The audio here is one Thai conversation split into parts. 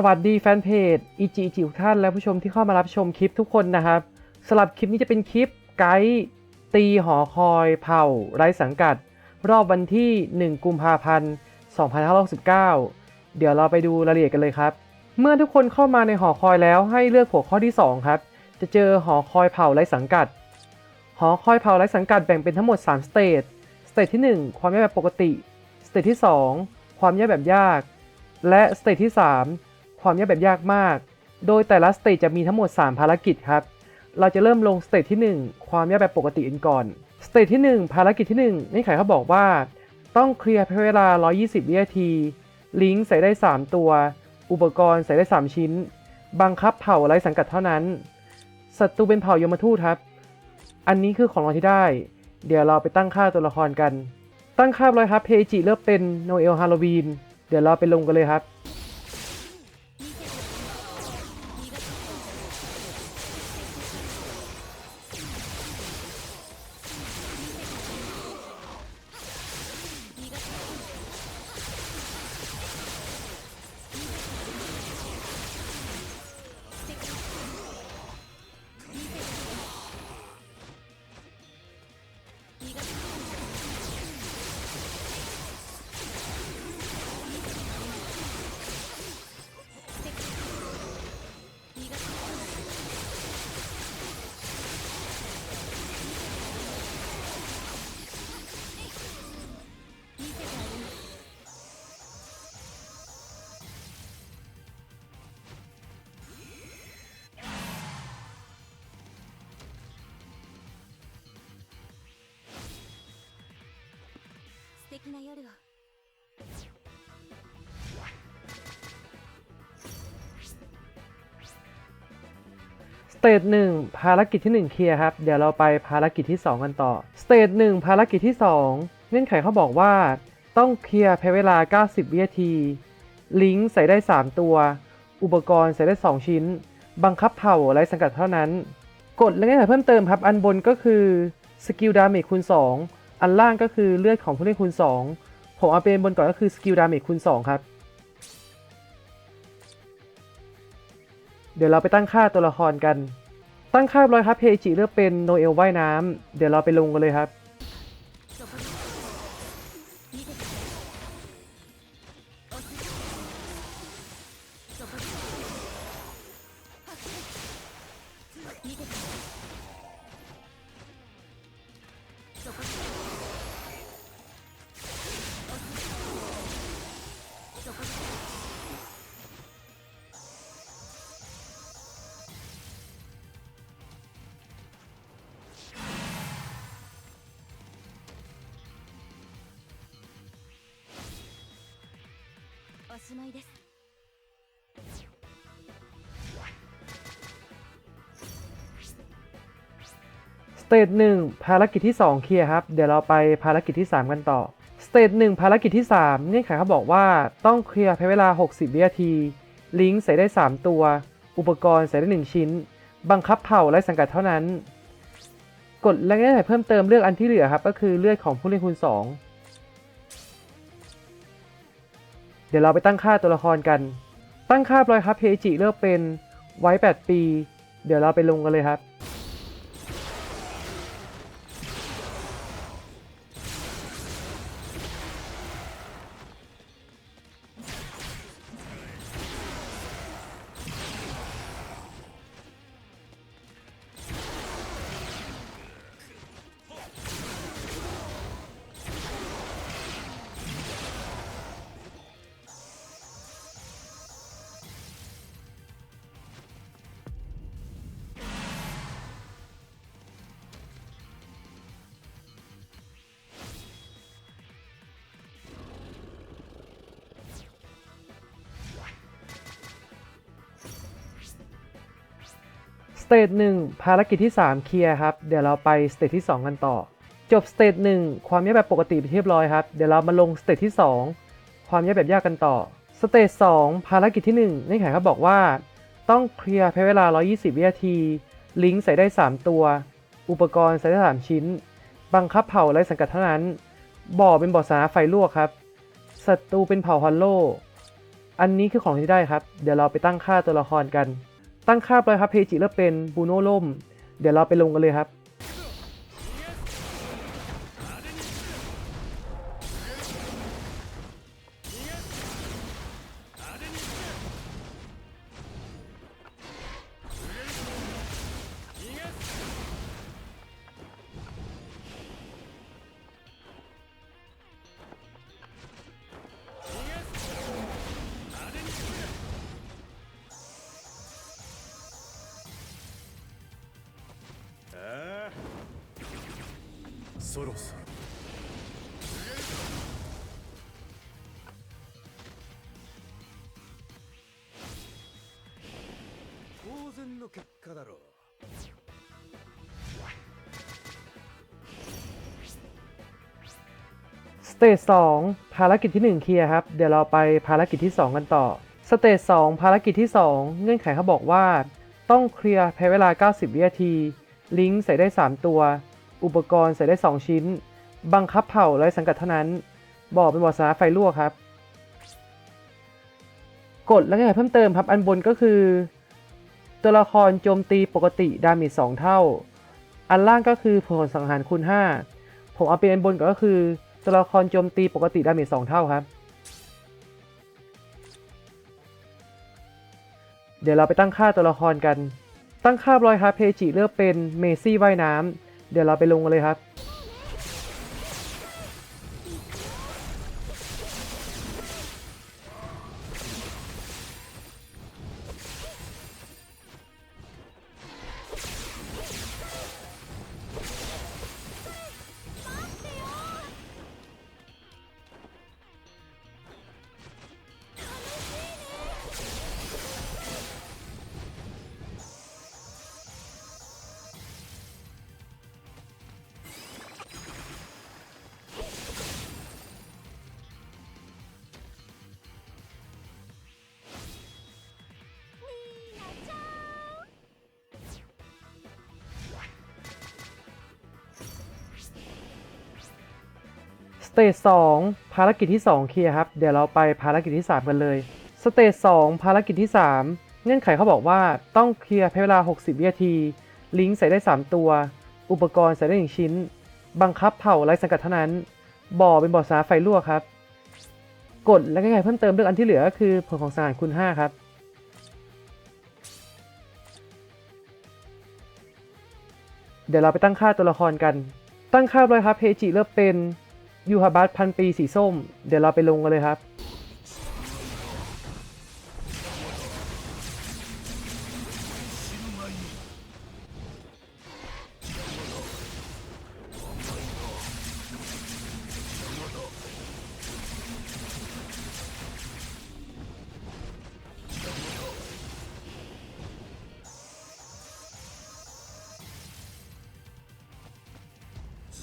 สวัสดีแฟนเพจอีจีจิทุกท่านและผู้ชมที่เข้ามารับชมคลิปทุกคนนะครับสำหรับคลิปนี้จะเป็นคลิปไกด์ตีหอคอยเผ่าไร้สังกัด รอบวันที่ 1 กุมภาพันธ์ 2569 เดี๋ยวเราไปดูรายละเอียดกันเลยครับ เมื่อทุกคนเข้ามาในหอคอยแล้วให้เลือกหัวข้อที่ 2 ครับ จะเจอหอคอยเผ่าไร้สังกัด หอคอยเผ่าไร้สังกัดแบ่งเป็นทั้งหมด 3 สเตจ สเตจที่ 1 ความยากแบบปกติ สเตจที่ 2 ความยากแบบยาก และสเตจที่ 3 ความยากแบบยากมาก โดยแต่ละสเตจจะมีทั้งหมด 3 ภารกิจครับ เราจะเริ่มลงสเตจที่ 1 ความยากแบบปกติกันก่อน สเตจที่ 1 ภารกิจที่ 1นี่ไขเขาบอกว่า ต้องเคลียร์ภายในเวลา 120 วินาที ลิงก์ใส่ได้ 3 ตัว อุปกรณ์ใส่ได้ 3 ชิ้น บังคับเผ่าไร้สังกัดเท่านั้น ศัตรูเป็นเผ่ายมทูตครับ อันนี้คือของเราที่ได้ เดี๋ยวเราไปตั้งค่าตัวละครกัน ตั้งค่าเลยครับเพจิเริ่มเป็นโนเอลฮาโลวีน เดี๋ยวเราไปลงกันเลยครับ 敵な夜を สเตจหนึ่งภารกิจที่ 1 เคลียร์ครับ เดี๋ยวเราไปภารกิจที่ 2 กันต่อ สเตจหนึ่งภารกิจที่ 2 เงื่อนไขเขาบอกว่า ต้องเคลียร์ภายในเวลา 90 วินาที ลิงก์ใส่ได้ 3 ตัว อุปกรณ์ใส่ได้ 2 ชิ้น บังคับเผ่าไร้สังกัดเท่านั้น กฎและเงื่อนไขเพิ่มเติมครับ อันบนก็คือสกิลดาเมจคูณ 2 อันล่างก็คือเลือดของผู้เล่นคูณ2 ผมเอาเป็นบนก่อนก็คือสกิลดาเมจคูณ2 ครับ เดี๋ยวเราไปตั้งค่าตัวละครกัน ตั้งค่าเรียบร้อยครับเพจิเลือกเป็นโนเอลว่ายน้ำเดี๋ยวเราไปลงกันเลยครับそおしまいです สเตจหนึ่งภารกิจที่ 2 เคลียร์ครับ เดี๋ยวเราไปภารกิจที่ 3 กันต่อ สเตจหนึ่งภารกิจที่ 3 เงื่อนไขเขาบอกว่าต้องเคลียร์ภายในเวลา 60 วินาที ลิงก์ใส่ได้ 3 ตัว อุปกรณ์ใส่ได้ 1 ชิ้น บังคับเผ่าไร้สังกัดเท่านั้น กฎและเงื่อนไขเพิ่มเติมเลือกอันที่เหลือครับ ก็คือเลือดของผู้เล่นคูณ 2 เดี๋ยวเราไปตั้งค่าตัวละครกัน ตั้งค่าบรอยครับเพจิเลือกเป็นไว้ 8 ปี เดี๋ยวเราไปลงกันเลยครับ เตจหนึ่งภารกิจที่ 3 เคลียร์ครับ เดี๋ยวเราไปสเตจที่ 2 กันต่อ จบสเตจหนึ่งความยากแบบปกติไปเรียบร้อยครับ เดี๋ยวเรามาลงสเตจที่ 2 ความยากแบบยากกันต่อ สเตจ2ภารกิจที่1นี่ไขเขาบอกว่า ต้องเคลียร์ภายในเวลา 120 วินาที ลิงก์ใส่ได้ 3 ตัว อุปกรณ์ใส่ได้ 3 ชิ้น บังคับเผ่าไร้สังกัดเท่านั้น บ่อเป็นบ่อสาไฟลวกครับ ศัตรูเป็นเผ่าฮอลโล อันนี้คือของที่ได้ครับ เดี๋ยวเราไปตั้งค่าตัวละครกัน ตั้งค่าไปครับเพจิเริ่มเป็นบูโน่ล่ม เดี๋ยวเราไปลงกันเลยครับ そろそろ当然の結果だろう สเตจ2ภารกิจที่ 1 เคลียร์ครับ เดี๋ยวเราไปภารกิจที่ 2 กันต่อ สเตจ2ภารกิจที่ 2 เงื่อนไขเขาบอกว่า ต้องเคลียร์ภายเวลา 90 วินาที ลิงก์ใส่ได้ 3 ตัว อุปกรณ์ใส่ได้ 2 ชิ้น บังคับเผ่าไร้สังกัดเท่านั้น บอกเป็นบอสาไฟลวกครับกฎและเงื่อนไขเพิ่มเติมครับ อันบนก็คือ ตัวละครโจมตีปกติดาเมจ2เท่า อันล่างก็คือผลสังหารคูณ 5 ผมเอาเป็นอันบนก็คือตัวละครโจมตีปกติดาเมจ2เท่าครับ เดี๋ยวเราไปตั้งค่าตัวละครกัน ตั้งค่าร้อยครับเพจิเลือกเป็นเมซี่ว่ายน้ำ เดี๋ยวเราไปลงกันเลยครับ เตจ2ภารกิจที่ 2 เคลียร์ครับ เดี๋ยวเราไปภารกิจที่ 3 กันเลย สเตจ2ภารกิจที่ 3 เงื่อนไขเขาบอกว่าต้องเคลียร์ภายในเวลา 60 วินาที ลิงก์ใส่ได้ 3 ตัว อุปกรณ์ใส่ได้ 1 ชิ้น บังคับเผ่าไร้สังกัดเท่านั้น บ่อเป็นบ่อสาไฟลวกครับกฎและเงื่อนไขเพิ่มเติมเรื่องอันที่เหลือก็คือผลของสารคูณ5ครับเดี๋ยวเราไปตั้งค่าตัวละครกัน ตั้งค่าเลยครับเพจิเลือกเป็น ยูฮาบัตพันปีสีส้ม เดี๋ยวเราไปลงกันเลยครับ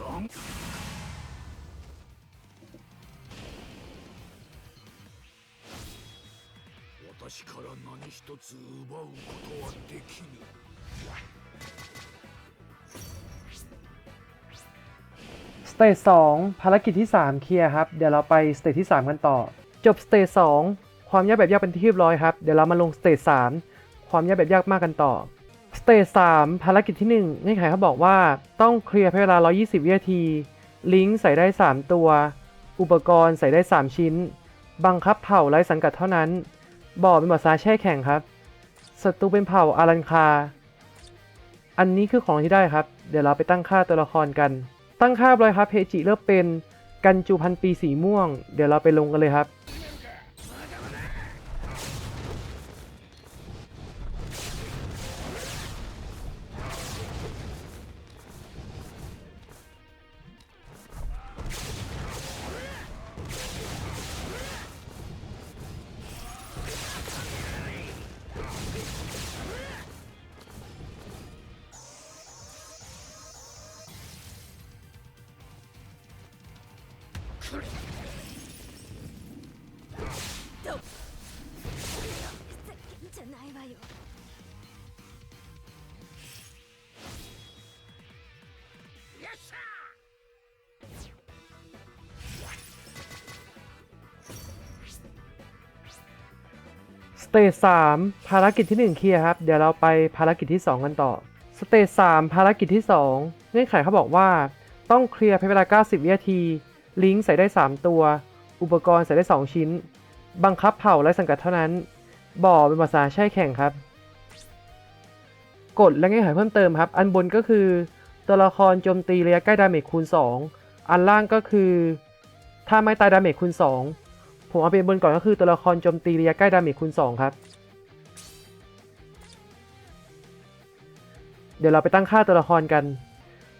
残私から何一つ奪うことはできぬ สเตจ2ภารกิจที่ 3 เคลียร์ครับ เดี๋ยวเราไปสเตจที่ 3 กันต่อ จบสเตจ2ความยากแบบยากเป็นที่เรียบร้อยครับ เดี๋ยวเรามาลงสเตจ3ความยากแบบยากมากกันต่อ สเตจ3ภารกิจที่ 1เงื่อนไขเขาบอกว่าต้องเคลียร์ภายในเวลา 120 วินาที ลิงก์ใส่ได้ 3 ตัว อุปกรณ์ใส่ได้ 3 ชิ้น บังคับเผ่าไร้สังกัดเท่านั้น บ่อเป็นบ่อซาแช่แข็งครับศัตรูเป็นเผ่าอารันคา อันนี้คือของที่ได้ครับ เดี๋ยวเราไปตั้งค่าตัวละครกัน ตั้งค่าเลยครับเพจิเลือกเป็นกันจูพันปีสีม่วง เดี๋ยวเราไปลงกันเลยครับ じゃないわよ สเตจ3ภารกิจที่ 1 เคลียร์ครับ เดี๋ยวเราไปภารกิจที่ 2 กันต่อ สเตจ3ภารกิจที่ 2 เงื่อนไขเขาบอกว่าต้องเคลียร์ภายในเวลา 90 วินาที ลิงก์ใส่ได้ 3 ตัว อุปกรณ์ใส่ได้ 2 ชิ้น บังคับเผ่าและสังกัดเท่านั้น บ่อเป็นภาษาใช่แข่งครับกฎและเงื่อนไขเพิ่มเติมครับ อันบนก็คือ ตัวละครโจมตีระยะใกล้ดาเมจคูณ 2 อันล่างก็คือ ถ้าไม่ตายดาเมจคูณ 2 ผมเอาเป็นบนก่อนก็คือตัวละครโจมตีระยะใกล้ดาเมจคูณ 2 ครับ เดี๋ยวเราไปตั้งค่าตัวละครกัน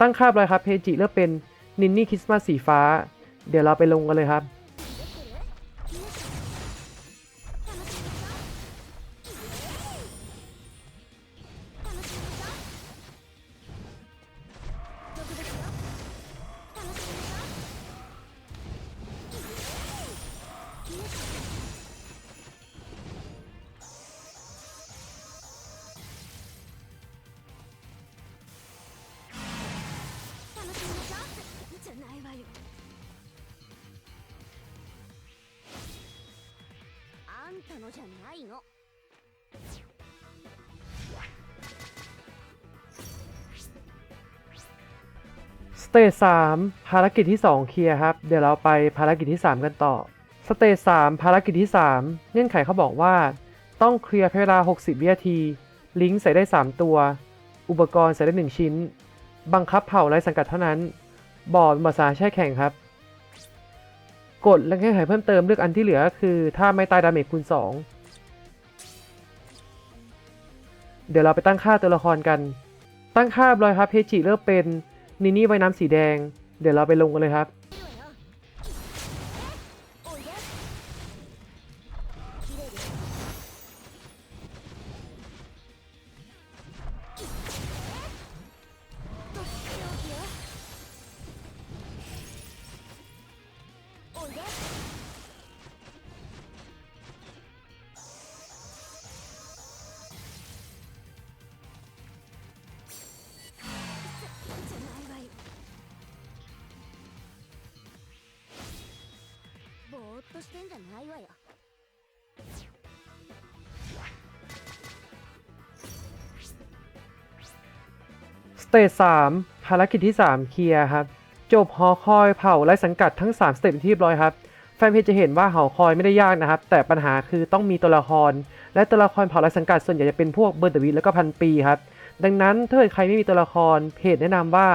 ตั้งค่าเลยครับเพจิเลือกเป็นนินนี่คริสต์มาสสีฟ้า เดี๋ยวเราไปลงกันเลยครับ あんたのじゃないの สเตจ3ภารกิจที่ 2 เคลียร์ครับ เดี๋ยวเราไปภารกิจที่ 3 กันต่อ สเตจ3ภารกิจที่ 3 เงื่อนไขเขาบอกว่า ต้องเคลียร์ภายในเวลา 60 วินาที ลิงก์ใส่ได้ 3 ตัว อุปกรณ์ใส่ได้ 1 ชิ้น บังคับเผ่าไร้สังกัดเท่านั้น บ่อเป็นภาษาแช่แข่งครับ กดและเงื่อนไขเพิ่มเติมเลือกอันที่เหลือก็คือ ถ้าไม่ตายดาเมจคูณ2 เดี๋ยวเราไปตั้งค่าตัวละครกัน ตั้งค่าบลยครับเพจิเลือกเป็นนินี่ใบน้ำสีแดง เดี๋ยวเราไปลงกันเลยครับ としてんじゃないわよ สเตจ3ภารกิจที่ 3 เคลียร์ครับ จบหอคอยเผาไร้สังกัดทั้ง 3 สเต็ปที่เรียบร้อยครับ แฟนเพจจะเห็นว่าหอคอยไม่ได้ยากนะครับ แต่ปัญหาคือต้องมีตัวละคร และตัวละครเผาไร้สังกัดส่วนใหญ่จะเป็นพวกเบอร์เดวิดแล้วก็พันปีครับ ดังนั้นถ้าเกิดใครไม่มีตัวละครเพจแนะนำว่า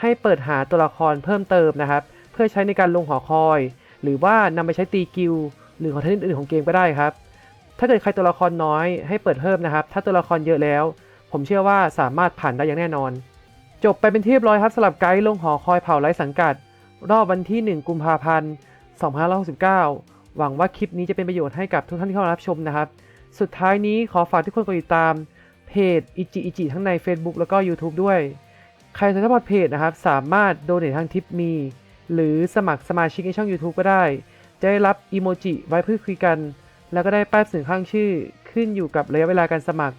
ให้เปิดหาตัวละครเพิ่มเติมนะครับ เพื่อใช้ในการลงหอคอย หรือว่านำไปใช้ตีกิลหรือคอนเทนต์อื่นๆของเกมก็ได้ครับ ถ้าเกิดใครตัวละครน้อยให้เปิดเพิ่มนะครับ ถ้าตัวละครเยอะแล้ว ผมเชื่อว่าสามารถผ่านได้อย่างแน่นอน จบไปเป็นที่เรียบร้อยครับสำหรับไกด์ลงหอคอยเผาไร้สังกัด รอบวันที่ 1 กุมภาพันธ์2569 หวังว่าคลิปนี้จะเป็นประโยชน์ให้กับทุกท่านที่เข้ามารับชมนะครับ สุดท้ายนี้ขอฝากทุกคนกดติดตามเพจอิจิอิจิทั้งใน Facebook แล้วก็ YouTube ด้วย ใครสนใจพอดเพจนะครับ สามารถโดเนททางทิปมี หรือสมัครสมาชิกในช่อง YouTube ก็ได้ จะได้รับอีโมจิไว้เพื่อคุยกัน แล้วก็ได้ป้ายสื่อข้างชื่อ ขึ้นอยู่กับระยะเวลาการสมัคร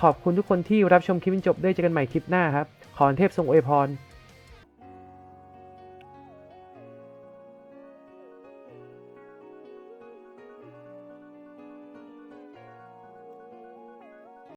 ขอบคุณทุกคนที่รับชมคลิปจนจบด้วยเจอกันใหม่คลิปหน้าครับ ขอเทพทรงอวยพร